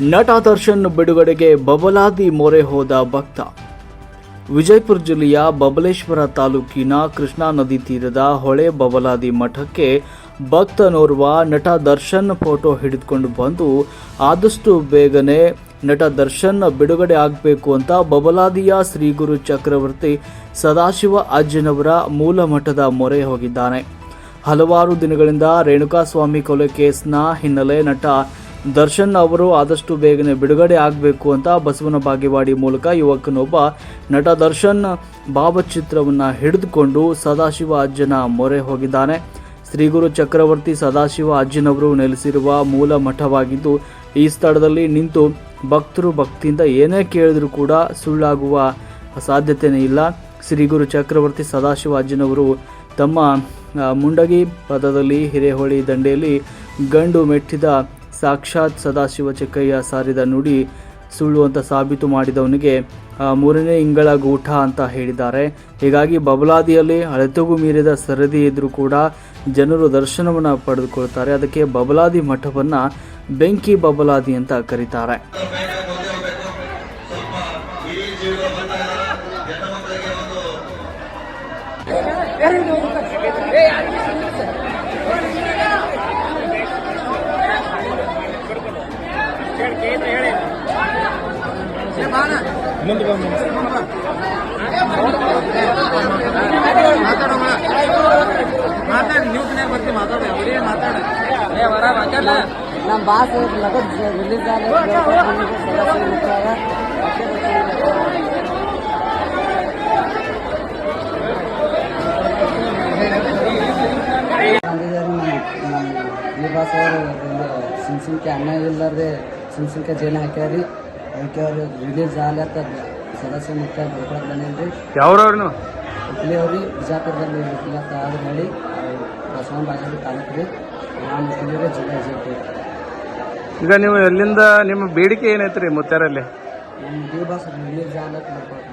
ನಟ ದರ್ಶನ್ ಬಿಡುಗಡೆಗೆ ಬಬಲಾದಿ ಮೊರೆ ಹೋದ ಭಕ್ತ. ವಿಜಯಪುರ ಜಿಲ್ಲೆಯ ಬಬಲೇಶ್ವರ ತಾಲೂಕಿನ ಕೃಷ್ಣಾ ನದಿ ತೀರದ ಹೊಳೆ ಬಬಲಾದಿ ಮಠಕ್ಕೆ ಭಕ್ತನೋರ್ವ ನಟ ದರ್ಶನ್ ಫೋಟೋ ಹಿಡಿದುಕೊಂಡು ಬಂದು, ಆದಷ್ಟು ಬೇಗನೆ ನಟ ದರ್ಶನ್ ಬಿಡುಗಡೆ ಆಗಬೇಕು ಅಂತ ಬಬಲಾದಿಯ ಶ್ರೀಗುರು ಚಕ್ರವರ್ತಿ ಸದಾಶಿವ ಅಜ್ಜನವರ ಮೂಲ ಮಠದ ಮೊರೆ ಹೋಗಿದ್ದಾನೆ. ಹಲವಾರು ದಿನಗಳಿಂದ ರೇಣುಕಾಸ್ವಾಮಿ ಕೊಲೆ ಕೇಸ್ನ ಹಿನ್ನೆಲೆ ನಟ ದರ್ಶನ್ ಅವರು ಆದಷ್ಟು ಬೇಗನೆ ಬಿಡುಗಡೆ ಆಗಬೇಕು ಅಂತ ಬಸವನ ಬಾಗೇವಾಡಿ ಮೂಲಕ ಯುವಕನೊಬ್ಬ ನಟ ದರ್ಶನ್ ಭಾವಚಿತ್ರವನ್ನು ಹಿಡಿದುಕೊಂಡು ಸದಾಶಿವ ಅಜ್ಜನ ಮೊರೆ ಹೋಗಿದ್ದಾನೆ. ಶ್ರೀಗುರು ಚಕ್ರವರ್ತಿ ಸದಾಶಿವ ಅಜ್ಜನವರು ನೆಲೆಸಿರುವ ಮೂಲ ಮಠವಾಗಿದ್ದು, ಈ ಸ್ಥಳದಲ್ಲಿ ನಿಂತು ಭಕ್ತರು ಭಕ್ತಿಯಿಂದ ಏನೇ ಕೇಳಿದರೂ ಕೂಡ ಸುಳ್ಳಾಗುವ ಸಾಧ್ಯತೆಯೇ ಇಲ್ಲ. ಶ್ರೀಗುರು ಚಕ್ರವರ್ತಿ ಸದಾಶಿವ ಅಜ್ಜನವರು ತಮ್ಮ ಮುಂಡಗಿ ಪದದಲ್ಲಿ ಹಿರೇಹೊಳಿ ದಂಡೆಯಲ್ಲಿ ಗಂಡು ಮೆಟ್ಟಿದ ಸಾಕ್ಷಾತ್ ಸದಾಶಿವ ಚಕ್ಕಯ್ಯ ಸಾರಿದ ನುಡಿ ಸುಳ್ಳು ಅಂತ ಸಾಬೀತು ಮಾಡಿದವನಿಗೆ ಮೂರನೇ ಇಂಗಳ ಗೂಟ ಅಂತ ಹೇಳಿದ್ದಾರೆ. ಹೀಗಾಗಿ ಬಬಲಾದಿಯಲ್ಲಿ ಅಳತೆಗೂ ಮೀರಿದ ಸರದಿ ಇದ್ದರೂ ಕೂಡ ಜನರು ದರ್ಶನವನ್ನು ಪಡೆದುಕೊಳ್ತಾರೆ. ಅದಕ್ಕೆ ಬಬಲಾದಿ ಮಠವನ್ನು ಬೆಂಕಿ ಬಬಲಾದಿ ಅಂತ ಕರೀತಾರೆ. ಮಾತಾಡಿ ನ್ಯೂಸ್ನ್ಯಾಗ ಬರ್ತೀವಿ ಮಾತಾಡ ಅವರೇ, ನಮ್ಮ ಬಾಸ್ ಲಗತ್ ರಿಲೀಸ್ ಈ ಬಾಸ್ ಅವರು ಸುಮ್ ಅನ್ನ ಇಲ್ಲಾರ್ದೆ ಸುಮ್ ಜೈಲ್ ಹಾಕ್ಯಾರಿ. ಅದಕ್ಕೆ ಅವ್ರು ರಿಲೀಸ್ ಆಗ್ಲತ್ತ ಸದಸ್ಯ ಮುಖ್ಯ ಬರ್ಕೊಳಕ್ ಬಂದೇನ್ರಿ ಯಾವ್ರವ್ರು ಅವ್ರಿ ಬಿಜಾಪುರದಲ್ಲಿ ಇಲ್ಲತ್ತ ಆದ್ರೆ ಹೇಳಿ ಬಸವನ ತಾಲೂಕು ರೀ. ನಾನು ಜಿಲ್ಲಾ ಈಗ ನೀವು ಎಲ್ಲಿಂದ ನಿಮ್ಮ ಬೇಡಿಕೆ ಏನೈತ್ರಿ ಮುತ್ತಾರಲ್ಲಿ? ನಮ್ಮ ಡಿ ಬಾಸ್ ರಿಲೀಸ್ ಆಗ್ಲತ್ತ ಬರ್ಕೊಳಕ್